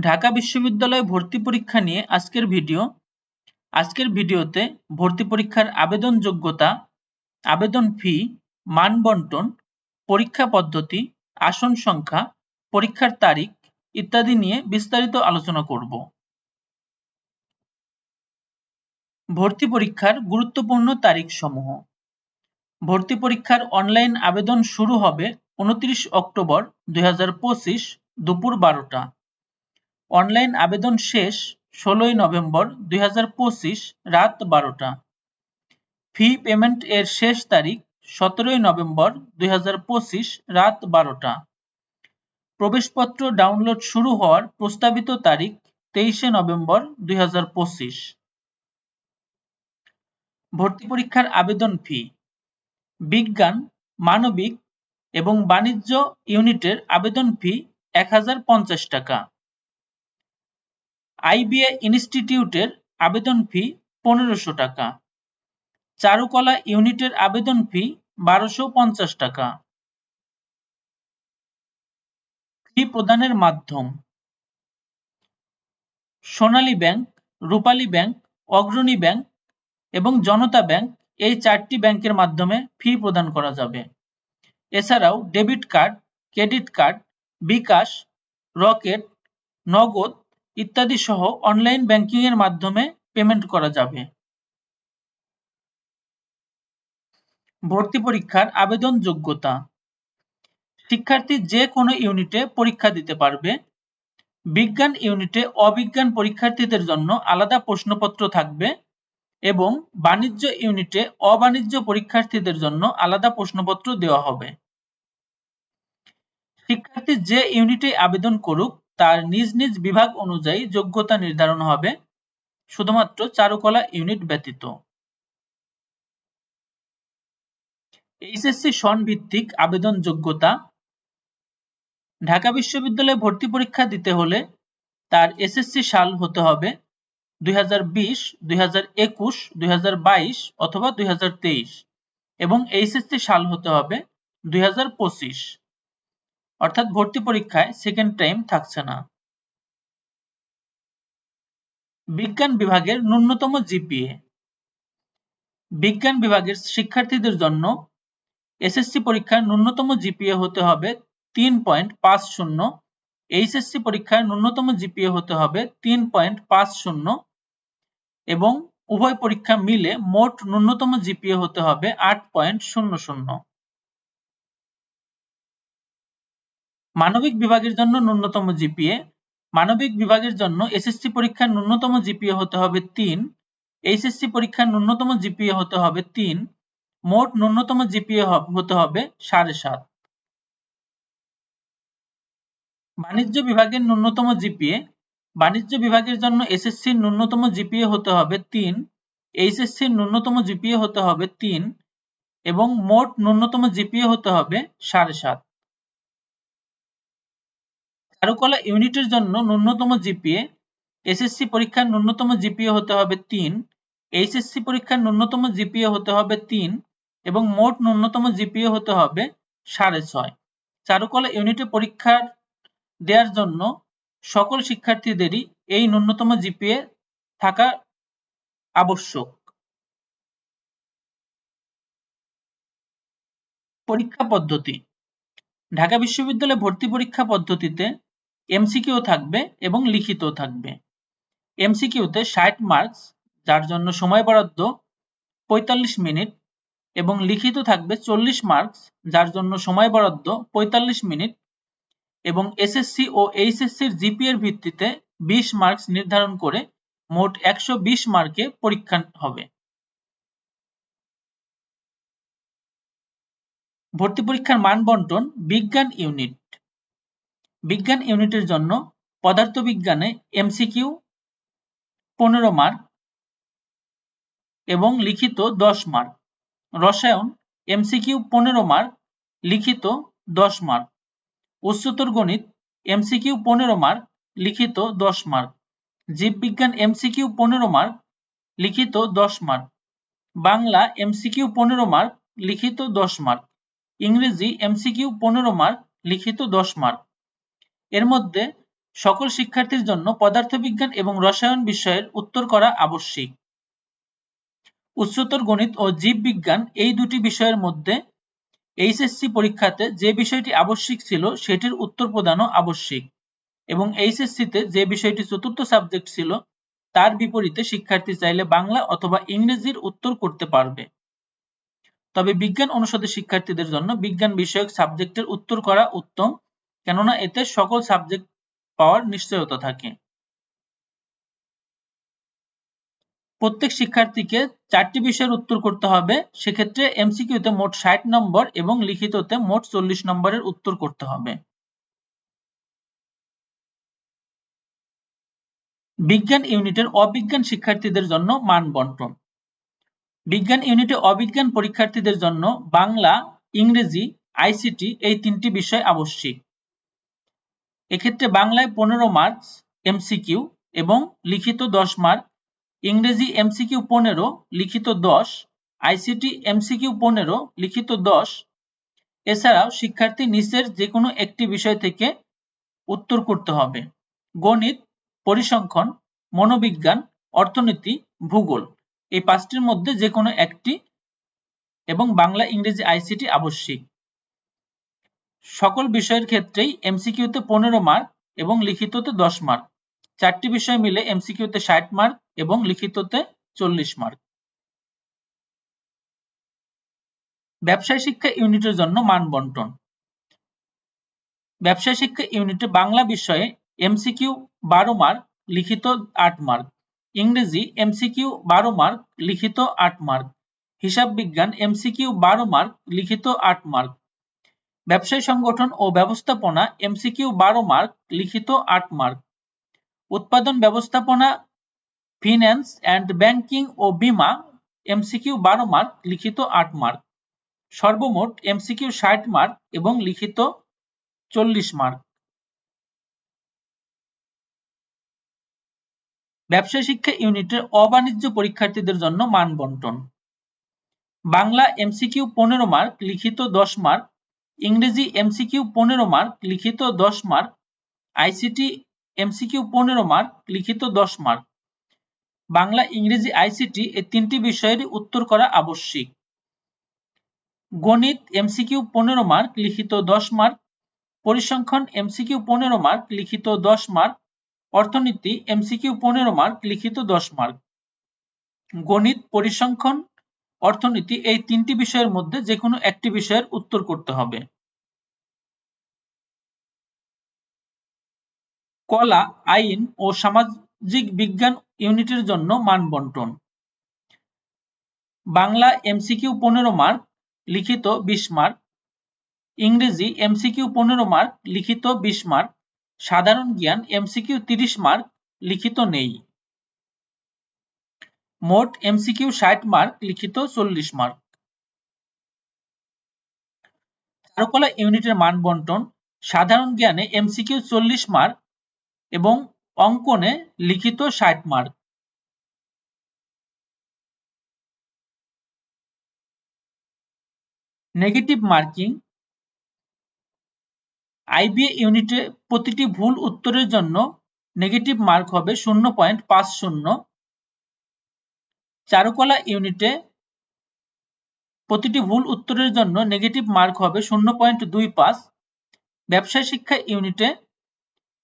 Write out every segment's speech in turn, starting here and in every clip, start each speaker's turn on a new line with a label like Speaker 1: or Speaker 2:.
Speaker 1: ঢাকা বিশ্ববিদ্যালয়ে ভর্তি পরীক্ষা নিয়ে আজকের ভিডিও। আজকের ভিডিওতে ভর্তি পরীক্ষার আবেদন যোগ্যতা, আবেদন ফি, মান বন্টন, পরীক্ষা পদ্ধতি, আসন সংখ্যা, পরীক্ষার তারিখ ইত্যাদি নিয়ে বিস্তারিত আলোচনা করব। ভর্তি পরীক্ষার গুরুত্বপূর্ণ তারিখ সমূহ ভর্তি পরীক্ষার অনলাইন আবেদন শুরু হবে উনত্রিশ অক্টোবর দুই হাজার পঁচিশ দুপুর বারোটা। অনলাইন আবেদন শেষ ষোলোই নভেম্বর দুই হাজার পঁচিশ রাত বারোটা। ফি পেমেন্ট এর শেষ তারিখ সতেরোই নভেম্বর দুই হাজার পঁচিশ রাত বারোটা। প্রবেশপত্র ডাউনলোড শুরু হওয়ার প্রস্তাবিত তারিখ তেইশে নভেম্বর দুই হাজার পঁচিশ। ভর্তি পরীক্ষার আবেদন ফি। বিজ্ঞান, মানবিক এবং বাণিজ্য ইউনিটের আবেদন ফি এক হাজার পঞ্চাশ টাকা। আইবিএ ইনস্টিটিউটের আবেদন ফি পনেরোশো টাকা। চারুকলা ইউনিটের আবেদন ফি বারোশো পঞ্চাশ টাকা। ফি প্রদানের মাধ্যম। Sonali bank, Rupali bank, Agrani bank এবং জনতা ব্যাংক এই চারটি ব্যাংকের মাধ্যমে ফি প্রদান করা যাবে। এছাড়াও debit card, credit card, bKash, Rocket, Nagad ইত্যাদি সহ অনলাইন ব্যাংকিং এর মাধ্যমে পেমেন্ট করা যাবে। ভর্তি পরীক্ষার আবেদন যোগ্যতা শিক্ষার্থী যে কোনো ইউনিটে পরীক্ষা দিতে পারবে। বিজ্ঞান ইউনিটে অবিজ্ঞান পরীক্ষার্থীদের জন্য আলাদা প্রশ্নপত্র থাকবে এবং বাণিজ্য ইউনিটে অবাণিজ্য পরীক্ষার্থীদের জন্য আলাদা প্রশ্নপত্র দেওয়া হবে। শিক্ষার্থী যে ইউনিটে আবেদন করুক তার নিজ নিজ বিভাগ অনুযায়ী যোগ্যতা নির্ধারণ হবে, শুধুমাত্র চারুকলা ইউনিট ব্যতীত। এইচএসসি সন ভিত্তিক আবেদন যোগ্যতা ঢাকা বিশ্ববিদ্যালয়ে ভর্তি পরীক্ষা দিতে হলে তার এসএসসি সাল হতে হবে দুই হাজার বিশ, দুই অথবা দুই হাজার তেইশ এবং এইচএসসি সাল হতে হবে দুই হাজার পঁচিশ। অর্থাৎ ভর্তি পরীক্ষায় সেকেন্ড টাইম থাকছে না। বিজ্ঞান বিভাগের ন্যূনতম জিপিএ। বিজ্ঞান বিভাগের শিক্ষার্থীদের জন্য এসএসসি পরীক্ষার ন্যূনতম জিপিএ হতে হবে তিন পয়েন্ট পাঁচ শূন্য। এইচএসসি পরীক্ষার ন্যূনতম জিপিএ হতে হবে তিন পয়েন্ট পাঁচ শূন্য। এবং উভয় পরীক্ষা মিলে মোট ন্যূনতম জিপিএ হতে হবে আট পয়েন্ট শূন্য শূন্য। মানবিক বিভাগের জন্য ন্যূনতম জিপিএ, মানবিক বিভাগের জন্য এসএসসি পরীক্ষার ন্যূনতম জিপিএ হতে হবে তিন, এইচএসসি পরীক্ষার ন্যূনতম জিপিএ হতে হবে তিন, মোট ন্যূনতম জিপিএ হতে হবে সাড়ে সাত। বাণিজ্য বিভাগের ন্যূনতম জিপিএ, বাণিজ্য বিভাগের জন্য এসএসসির ন্যূনতম জিপিএ হতে হবে তিন, এইচএসসির ন্যূনতম জিপিএ হতে হবে তিন, এবং মোট ন্যূনতম জিপিএ হতে হবে সাড়ে সাত। চারুকলা ইউনিটের জন্য ন্যূনতম জিপিএ, এসএসসি পরীক্ষার ন্যূনতম জিপিএ হতে হবে তিন, এইচএসসি পরীক্ষার ন্যূনতম জিপিএ হতে হবে তিন এবং মোট ন্যূনতম জিপিএ হতে হবে সাড়ে ছয়। চারুকলা ইউনিটে পরীক্ষার দেওয়ার জন্য সকল শিক্ষার্থীদেরই এই ন্যূনতম জিপিএ থাকা আবশ্যক। পরীক্ষা পদ্ধতি। ঢাকা বিশ্ববিদ্যালয়ে ভর্তি পরীক্ষা পদ্ধতিতে এমসিকিউ থাকবে এবং লিখিত থাকবে। এমসিকিউতে ষাট মার্কস যার জন্য সময় বরাদ্দ পঁয়তাল্লিশ মিনিট এবং লিখিত থাকবে চল্লিশ মার্কস যার জন্য সময় বরাদ্দ পঁয়তাল্লিশ মিনিট এবং এসএসসি ও এইচএসসির জিপিএর ভিত্তিতে বিশ মার্কস নির্ধারণ করে মোট একশো বিশ মার্কে পরীক্ষা হবে। ভর্তি পরীক্ষার মান বন্টন, বিজ্ঞান ইউনিট বিজ্ঞান ইউনিটের জন্য পদার্থবিজ্ঞানে এমসিকিউ পনেরো মার্ক এবং লিখিত দশ মার্ক। রসায়ন এমসিকিউ পনেরো মার্ক, লিখিত দশ মার্ক। উচ্চতর গণিত এমসিকিউ পনেরো মার্ক, লিখিত দশ মার্ক। জীববিজ্ঞান এমসিকিউ পনেরো মার্ক, লিখিত দশ mark. Bangla M C Q পনেরো মার্ক, লিখিত দশ মার্ক। ইংরেজি এমসিকিউ পনেরো মার্ক, লিখিত দশ মার্ক। এর মধ্যে সকল শিক্ষার্থীর জন্য পদার্থবিজ্ঞান এবং রসায়ন বিষয়ের উত্তর করা আবশ্যিক। উচ্চতর গণিত ও জীববিজ্ঞান এই দুটি বিষয়ের মধ্যে এইচএসসি পরীক্ষাতে যে বিষয়টি আবশ্যিক ছিল সেটির উত্তর প্রদানও আবশ্যিক এবং এইচএসসিতে যে বিষয়টি চতুর্থ সাবজেক্ট ছিল তার বিপরীতে শিক্ষার্থী চাইলে বাংলা অথবা ইংরেজির উত্তর করতে পারবে। তবে বিজ্ঞান অনুষদের শিক্ষার্থীদের জন্য বিজ্ঞান বিষয়ক সাবজেক্টের উত্তর করা উত্তম কেননা এতে সকল সাবজেক্ট পাওয়ার নিশ্চয়তা থাকে। প্রত্যেক শিক্ষার্থীকে চারটি বিষয়ের উত্তর করতে হবে। সেক্ষেত্রে এমসিকিউতে মোট ষাট নম্বর এবং লিখিততে মোট চল্লিশ নম্বরের উত্তর করতে হবে। বিজ্ঞান ইউনিটের অবিজ্ঞান শিক্ষার্থীদের জন্য মান বন্টন বিজ্ঞান ইউনিটে অবিজ্ঞান পরীক্ষার্থীদের জন্য বাংলা, ইংরেজি, আইসিটি এই তিনটি বিষয় আবশ্যিক। এক্ষেত্রে বাংলায় পনেরো মার্কস এমসিকিউ এবং লিখিত দশ মার্ক ইংরেজি এমসিকিউ পনেরো, লিখিত দশ আইসিটি এমসিকিউ পনেরো, লিখিত দশ। এছাড়াও শিক্ষার্থী নিচের যে কোনো একটি বিষয় থেকে উত্তর করতে হবে। গণিত, পরিসংখ্যান, মনোবিজ্ঞান, অর্থনীতি, ভূগোল এই পাঁচটির মধ্যে যে কোনো একটি এবং বাংলা, ইংরেজি আইসিটি আবশ্যিক। সকল বিষয়ের ক্ষেত্রেই এমসিকিউতে পনেরো মার্ক এবং লিখিততে দশ মার্ক চারটি বিষয় মিলে এমসিকিউতে ষাট মার্ক এবং লিখিততে চল্লিশ মার্ক ব্যবসায় শিক্ষা ইউনিটের জন্য মান বন্টন। ব্যবসায় শিক্ষা ইউনিটে বাংলা বিষয়ে এমসিকিউ বারো মার্ক লিখিত আট মার্ক ইংরেজি এমসিকিউ বারো মার্ক লিখিত আট মার্ক হিসাব বিজ্ঞান এমসিকিউ বারো মার্ক লিখিত আট মার্ক ব্যবসায় সংগঠন ও ব্যবস্থাপনা এমসিকিউ বারো মার্ক, লিখিত আট মার্ক। উৎপাদন ব্যবস্থাপনা ফিন্যান্স অ্যান্ড ব্যাংকিং ও বিমা এমসিকিউ বারো মার্ক, লিখিত আট মার্ক। সর্বমোট এমসিকিউ ষাট মার্ক এবং লিখিত চল্লিশ মার্ক। ব্যবসায় শিক্ষা ইউনিটের অবাণিজ্য পরীক্ষার্থীদের জন্য মান বন্টন বাংলা এমসিকিউ পনেরো মার্ক, লিখিত দশ মার্ক ইংরেজি এমসিকিউ পনেরো মার্ক লিখিত দশ mark I C T M C Q পনেরো মার্ক লিখিত দশ মার্ক বাংলা, ইংরেজি আইসিটি এই তিনটি বিষয়েরই উত্তর করা আবশ্যিক। গণিত এমসিকিউ পনেরো মার্ক লিখিত দশ মার্ক পরিসংখ্যান এমসিকিউ পনেরো মার্ক লিখিত দশ মার্ক অর্থনীতি এমসিকিউ পনেরো মার্ক লিখিত দশ মার্ক গণিত, পরিসংখ্যান অর্থনীতি এই তিনটি বিষয়ের মধ্যে যে কোনো একটি বিষয়ের উত্তর করতে হবে। কলা, আইন ও সামাজিক বিজ্ঞান ইউনিটের জন্য মান বন্টন। বাংলা এমসিকিউ পনেরো মার্ক, লিখিত বিশ মার্ক। ইংরেজি এমসিকিউ পনেরো মার্ক, লিখিত বিশ মার্ক। সাধারণ জ্ঞান এমসিকিউ তিরিশ মার্ক, লিখিত নেই। মোট এমসিকিউ ষাট মার্ক, লিখিত চল্লিশ মার্ক। চারুকলা ইউনিটের মান বন্টন, সাধারণ জ্ঞানে এমসিকিউ চল্লিশ মার্ক এবং অঙ্কনে লিখিত ষাট মার্ক। নেগেটিভ মার্কিং, আইবিএ ইউনিটে প্রতিটি ভুল উত্তরের জন্য নেগেটিভ মার্ক হবে শূন্য পয়েন্ট পাঁচ শূন্য। চারুকলা ইউনিটে প্রতিটি ভুল উত্তরের জন্য নেগেটিভ মার্ক হবে শূন্য পয়েন্ট দুই পাঁচ। ব্যবসায় শিক্ষা ইউনিটে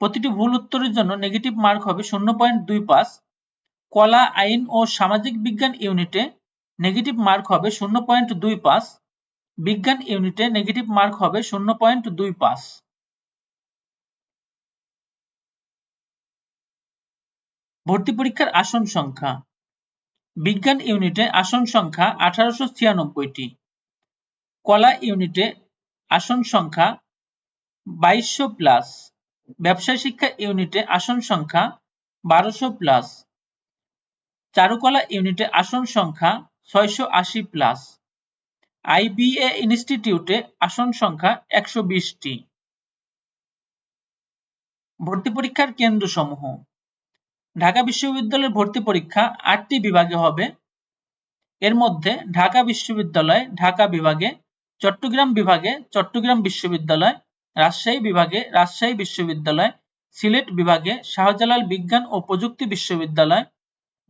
Speaker 1: প্রতিটি ভুল উত্তরের জন্য নেগেটিভ মার্ক হবে শূন্য পয়েন্ট দুই পাঁচ। কলা, আইন ও সামাজিক বিজ্ঞান ইউনিটে নেগেটিভ মার্ক হবে শূন্য পয়েন্ট দুই পাঁচ। বিজ্ঞান ইউনিটে নেগেটিভ মার্ক হবে শূন্য পয়েন্ট দুই পাঁচ। ভর্তি পরীক্ষার আসন সংখ্যা। বিজ্ঞান ইউনিটে আসন সংখ্যা আঠারোশো ছিয়ানব্বইটি। কলা ইউনিটে আসন সংখ্যা বাইশশো প্লাস। ব্যবসায় শিক্ষা ইউনিটে আসন সংখ্যা বারোশো প্লাস। চারুকলা ইউনিটে আসন সংখ্যা ছয়শো আশি প্লাস। আইবিএ ইনস্টিটিউটে আসন সংখ্যা একশো বিশটি। ভর্তি পরীক্ষার কেন্দ্রসমূহ। ঢাকা বিশ্ববিদ্যালয়ের ভর্তি পরীক্ষা আটটি বিভাগে হবে। এর মধ্যে ঢাকা বিশ্ববিদ্যালয়, ঢাকা বিভাগে, চট্টগ্রাম বিভাগে, চট্টগ্রাম বিশ্ববিদ্যালয়, রাজশাহী বিভাগে, রাজশাহী বিশ্ববিদ্যালয়, সিলেট বিভাগে, শাহজালাল বিজ্ঞান ও প্রযুক্তি বিশ্ববিদ্যালয়,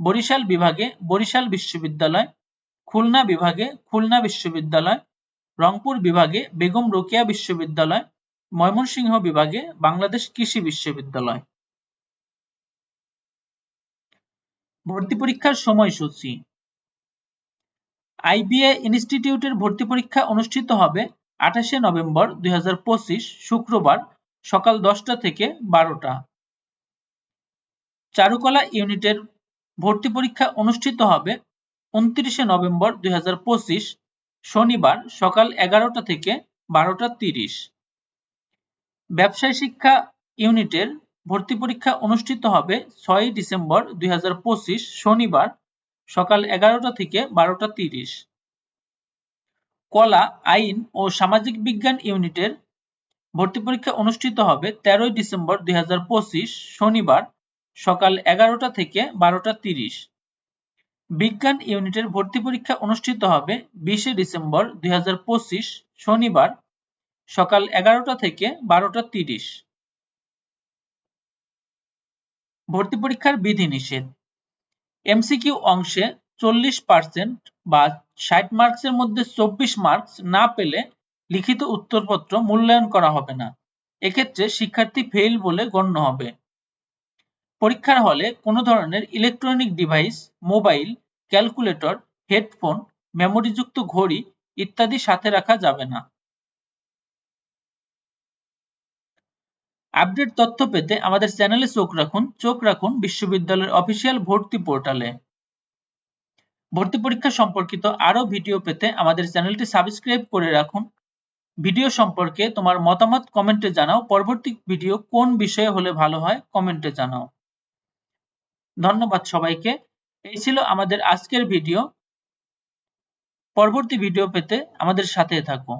Speaker 1: বরিশাল বিভাগে, বরিশাল বিশ্ববিদ্যালয়, খুলনা বিভাগে, খুলনা বিশ্ববিদ্যালয়, রংপুর বিভাগে, বেগম রোকেয়া বিশ্ববিদ্যালয়, ময়মনসিংহ বিভাগে, বাংলাদেশ কৃষি বিশ্ববিদ্যালয়। ভর্তি পরীক্ষার সময়সূচি। আইবিএ ইনস্টিটিউটের ভর্তি পরীক্ষা অনুষ্ঠিত হবে আঠাশে নভেম্বর দুই শুক্রবার সকাল দশটা থেকে বারোটা। চারুকলা ইউনিটের ভর্তি পরীক্ষা অনুষ্ঠিত হবে উনত্রিশে নভেম্বর দুই হাজার পঁচিশ, শনিবার সকাল এগারোটা থেকে বারোটা তিরিশ। ব্যবসায় শিক্ষা ইউনিটের ভর্তি পরীক্ষা অনুষ্ঠিত হবে ছয় ডিসেম্বর দুই হাজার পঁচিশ শনিবার সকাল এগারোটা থেকে বারোটা তিরিশ। কলা, আইন ও সামাজিক বিজ্ঞান ইউনিটের ভর্তি পরীক্ষা অনুষ্ঠিত হবে তেরোই ডিসেম্বর দুই হাজার পঁচিশ শনিবার সকাল এগারোটা থেকে বারোটা তিরিশ। বিজ্ঞান ইউনিটের ভর্তি পরীক্ষা অনুষ্ঠিত হবে বিশে ডিসেম্বর দুই হাজার পঁচিশ শনিবার সকাল এগারোটা থেকে বারোটা তিরিশ। ভর্তি পরীক্ষার বিধি বিধিনিষেধ এমসিকিউ অংশে চল্লিশ পার্সেন্ট বা ষাট মার্কসের মধ্যে চব্বিশ মার্কস না পেলে লিখিত উত্তরপত্র মূল্যায়ন করা হবে না। এক্ষেত্রে শিক্ষার্থী ফেল বলে গণ্য হবে। পরীক্ষার হলে কোনো ধরনের electronic device mobile calculator headphone মেমোরিযুক্ত ঘড়ি ইত্যাদি সাথে রাখা যাবে না। আপডেট তথ্য পেতে আমাদের চ্যানেলে চোখ রাখুন চোখ রাখুন বিশ্ববিদ্যালয়ের অফিসিয়াল ভর্তি পোর্টালে। ভর্তি পরীক্ষা সম্পর্কিত আরও ভিডিও পেতে আমাদের চ্যানেলটি সাবস্ক্রাইব করে রাখুন। ভিডিও সম্পর্কে তোমার মতামত কমেন্টে জানাও। পরবর্তী ভিডিও কোন বিষয়ে হলে ভালো হয় কমেন্টে জানাও। ধন্যবাদ সবাইকে। এই ছিল আমাদের আজকের ভিডিও। পরবর্তী ভিডিও পেতে আমাদের সাথে থাকো।